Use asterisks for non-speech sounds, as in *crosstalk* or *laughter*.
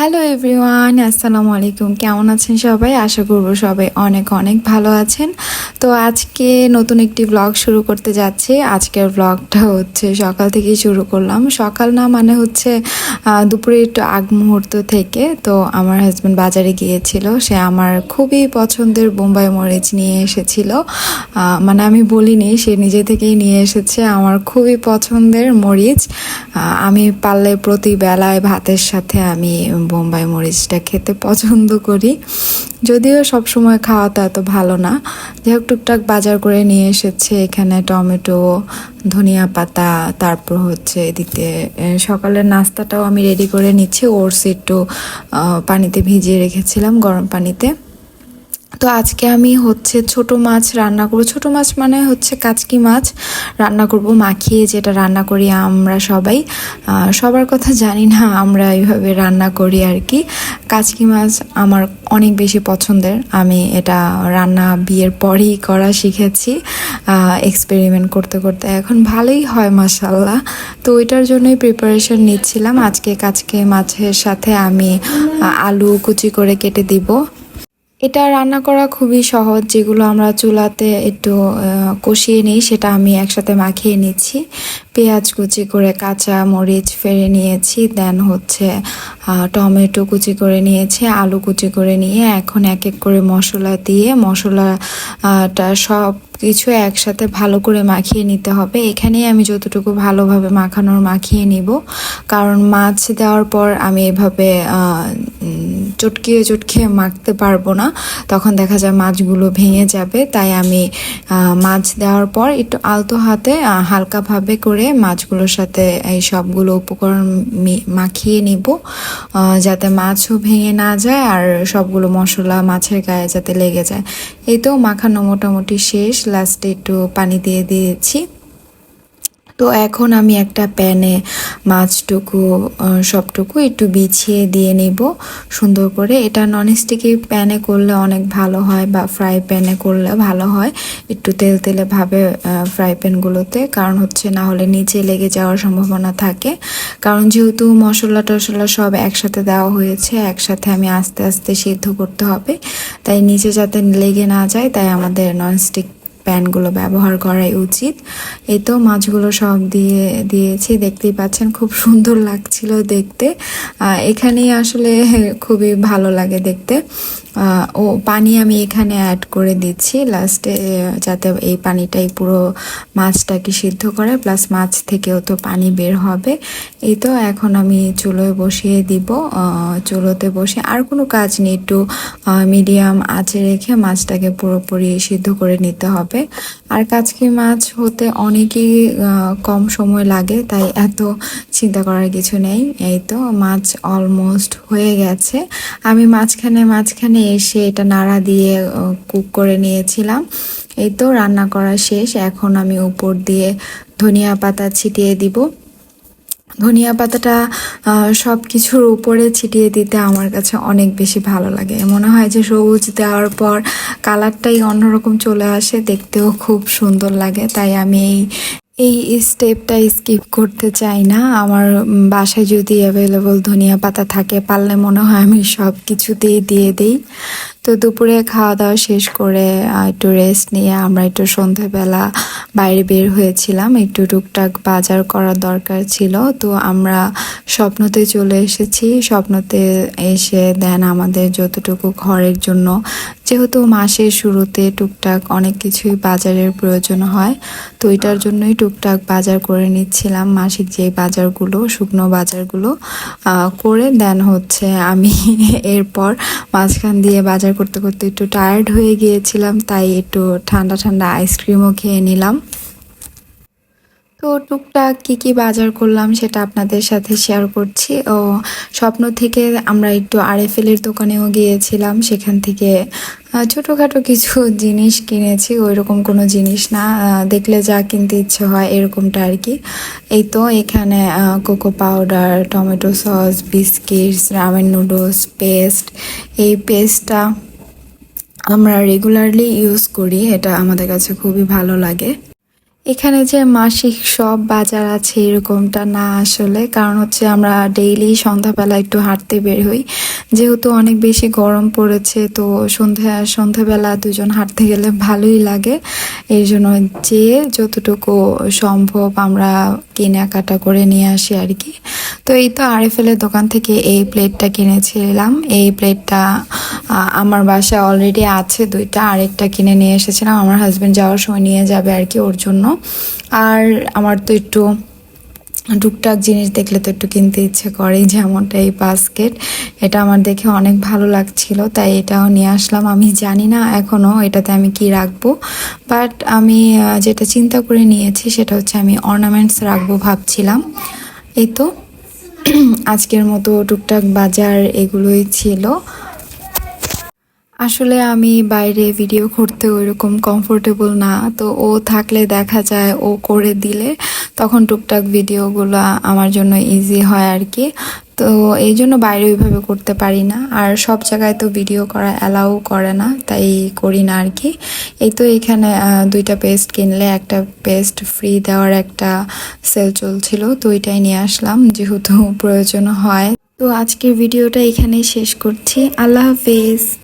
Hello everyone আসসালামু আলাইকুম কেমন আছেন সবাই? আশা করব সবাই অনেক অনেক ভালো আছেন। তো আজকে নতুন একটি ব্লগ শুরু করতে যাচ্ছি। আজকের ব্লগটা হচ্ছে সকাল থেকেই শুরু করলাম। সকাল না মানে হচ্ছে দুপুরে একটু আগ মুহূর্ত থেকে। তো আমার হাজব্যান্ড বাজারে গিয়েছিল। সে আমার খুবই পছন্দের বোম্বাই মরিচ নিয়ে এসেছিল। মানে আমি বলিনি, সে নিজে থেকেই নিয়ে এসেছে আমার খুবই পছন্দের মরিচ। আমি পারলে প্রতি বেলায় ভাতের সাথে আমি বোম্বাই মরিচটা খেতে পছন্দ করি। যদিও সব সময় খাওয়াটা এত ভালো না। যাই হোক, টুকটাক বাজার করে নিয়ে এসেছে এখানে টমেটো, ধনিয়া পাতা, তারপর হচ্ছে এদিকে সকালের নাস্তাটাও আমি রেডি করে নিচ্ছি। ওরস একটু পানিতে ভিজিয়ে রেখেছিলাম গরম পানিতে। তো আজকে আমি হচ্ছে ছোট মাছ রান্না করব। ছোট মাছ মানে হচ্ছে কাচকি মাছ রান্না করব, মাখিয়ে যেটা রান্না করি আমরা সবাই। সবার কথা জানি না, আমরা এইভাবে রান্না করি আর কি। কাচকি মাছ আমার অনেক বেশি পছন্দের, আমি এটা রান্না বিয়ের পরেই করা শিখেছি এক্সপেরিমেন্ট করতে করতে। এখন ভালোই হয় মাসাল্লাহ তো ওইটার জন্যই প্রিপারেশন নিচ্ছিলাম। আজকে কাচকি মাছের সাথে আমি আলু কুচি করে কেটে দিব। এটা রান্না করা খুবই সহজ, যেগুলো আমরা চুলাতে একটু কষিয়ে নিই, সেটা আমি একসাথে মাখিয়ে নিচ্ছি। পেঁয়াজ কুচি করে কাঁচা মরিচ ফেড়ে নিয়েছি, দেন হচ্ছে টমেটো কুচি করে নিয়েছি, আলু কুচি করে নিয়ে এখন এক এক করে মশলা দিয়ে মশলাটা সব কিছু একসাথে ভালো করে মাখিয়ে নিতে হবে। এখানেই আমি যতটুকু ভালোভাবে মাখানোর মাখিয়ে নিব। কারণ মাছ দেওয়ার পর আমি এভাবে চটকিয়ে চটকিয়ে মাখতে পারব না। তখন দেখা যায় মাছগুলো ভেঙে যাবে। তাই আমি মাছ দেওয়ার পর একটু আলতো হাতে হালকাভাবে করে মাছগুলোর সাথে এই সবগুলো উপকরণ মাখিয়ে নিব। যাতে মাছও ভেঙে না যায় আর সবগুলো মশলা মাছের গায়ে যাতে লেগে যায়। এই তো মাখানো মোটামুটি শেষ। লাস্টে একটু পানি দিয়ে দিয়েছি। তো এখন আমি একটা প্যানে মাছটুকু সবটুকু একটু বিছিয়ে দিয়ে নেব সুন্দর করে। এটা ননস্টিকি প্যানে করলে অনেক ভালো হয় বা ফ্রাই প্যানে করলে ভালো হয়। একটু তেল তেলে ভাবে ফ্রাই প্যানগুলোতে কারণ হচ্ছে না হলে নিচে লেগে যাওয়ার সম্ভাবনা থাকে। কারণ যেহেতু মশলা টশলা সব একসাথে দেওয়া হয়েছে, একসাথে আমি আস্তে আস্তে সিদ্ধ করতে হবে। তাই নিচে যাতে লেগে না যায়, তাই আমাদের ননস্টিক প্যানগুলো ব্যবহার করাই উচিত। এই তো মাছগুলো সব দিয়ে, দিয়েছি, দেখতেই পাচ্ছেন খুব সুন্দর লাগছিল দেখতে। এখানেই আসলে খুবই ভালো লাগে দেখতে। ও পানি আমি এখানে অ্যাড করে দিচ্ছি। লাস্টে যাতে এই পানিটাই পুরো মাছটাকে সিদ্ধ করে প্লাস মাছ থেকেও তো পানি বের হবে। এই তো এখন আমি চুলোয় বসিয়ে দিব। চুলোতে বসে আর কোনো কাজ নেই। একটু মিডিয়াম আঁচে রেখে মাছটাকে পুরোপুরি সিদ্ধ করে নিতে হবে। আর কাচকি মাছ হতে অনেকই কম সময় লাগে, তাই এত চিন্তা করার কিছু নেই। এই তো মাছ অলমোস্ট হয়ে গেছে। আমি মাঝখানে মাঝখানে এসে এটা নাড়া দিয়ে কুক করে নিয়েছিলাম। এই তো রান্না করা শেষ। এখন আমি উপর দিয়ে ধনিয়া পাতা ছিটিয়ে দিব। ধনিয়া পাতাটা সব কিছুর উপরে ছিটিয়ে দিতে আমার কাছে অনেক বেশি ভালো লাগে। মনে হয় যে সবুজ দেওয়ার পর কালারটাই অন্যরকম চলে আসে, দেখতেও খুব সুন্দর লাগে। তাই আমি এই এই স্টেপটা স্কিপ করতে চাই না। আমার বাসায় যদি অ্যাভেলেবল ধনিয়া পাতা থাকে, পারলে মনে হয় আমি সব কিছুতেই দিয়ে দিই। তো দুপুরে খাওয়া দাওয়া শেষ করে একটু রেস্ট নিয়ে আমরা একটু সন্ধেবেলা বাইরে বের হয়েছিলাম। একটু টুকটাক বাজার করার দরকার ছিল। তো আমরা স্বপ্নতে চলে এসেছি। স্বপ্নতে এসে দেন আমাদের যতটুকু ঘরের জন্য। যেহেতু মাসের শুরুতে টুকটাক অনেক কিছুই বাজারের প্রয়োজন হয়, তো এটার জন্যই টুকটাক বাজার করে নিচ্ছিলাম। মাসিক যে বাজারগুলো, শুকনো বাজারগুলো করে দেন হচ্ছে আমি *laughs* এরপর মাঝখান দিয়ে বাজার করতে করতে একটু টায়ার্ড হয়ে গিয়েছিলাম, তাই একটু ঠান্ডা ঠান্ডা আইসক্রিমও খেয়ে নিলাম। তো টুকটাক কি কি বাজার করলাম সেটা আপনাদের সাথে শেয়ার করছি। ও, স্বপ্ন থেকে আমরা একটু আরএফএলের দোকানেও গিয়েছিলাম, সেখান থেকে ছোটোখাটো কিছু জিনিস কিনেছি ওই রকম কোনো জিনিস না দেখলে যা কিনতে ইচ্ছে হয় এরকমটা আর কি। এই তো এখানে cocoa powder tomato sauce biscuits ramen noodles paste এই পেস্টটা আমরা রেগুলারলি ইউজ করি এটা আমাদের কাছে খুবই ভালো লাগে। এখানে যে মাসিক সব বাজার আছে এরকমটা না আসলে, কারণ হচ্ছে আমরা ডেইলি সন্ধ্যাবেলা একটু হাঁটতে বের হই। যেহেতু অনেক বেশি গরম পড়েছে, তো সন্ধ্যা, সন্ধ্যাবেলা দুজন হাঁটতে গেলে ভালোই লাগে। এই জন্য যে যতটুকু সম্ভব আমরা কেনাকাটা করে নিয়ে আসি আর কি। তো এই তো আরএফএলের দোকান থেকে এই প্লেটটা কিনেছিলাম। এই প্লেটটা আমার বাসায় অলরেডি আছে দুইটা। আরেকটা কিনে নিয়ে এসেছিলাম। আমার হাজব্যান্ড যাওয়ার সময় নিয়ে যাবে আর কি ওর জন্য। আর আমার তো একটু টুকটাক জিনিস দেখলে তো একটু কিনতে ইচ্ছে করে যেমনটা এই বাস্কেট এটা আমার দেখে অনেক ভালো লাগছিল, তাই এটাও নিয়ে আসলাম। আমি জানি না এখনও এটাতে আমি কি রাখব বাট আমি যেটা চিন্তা করে নিয়েছি সেটা হচ্ছে আমি অর্নামেন্টস রাখব ভাবছিলাম। এই তো, *clears throat* আজকের মতো টুকটাক বাজার এগুলোই ছিল। আসলে আমি বাইরে ভিডিও করতে ওইরকম কমফোর্টেবল না। তো ও থাকলে দেখা যায় ও করে দিলে, তখন টুকটাক ভিডিওগুলো আমার জন্য ইজি হয় আর কি তো এই জন্য বাইরে ওইভাবে করতে পারি না। আর সব জায়গায় তো ভিডিও করা অ্যালাউ করে না, তাই করি না আর কি এই তো এখানে দুইটা পেস্ট কিনলে, একটা পেস্ট ফ্রি দেওয়ার একটা সেল চলছিল, তো ওইটাই নিয়ে আসলাম, যেহেতু প্রয়োজন হয়। তো আজকের ভিডিওটা এখানেই শেষ করছি। আল্লাহ হাফিজ।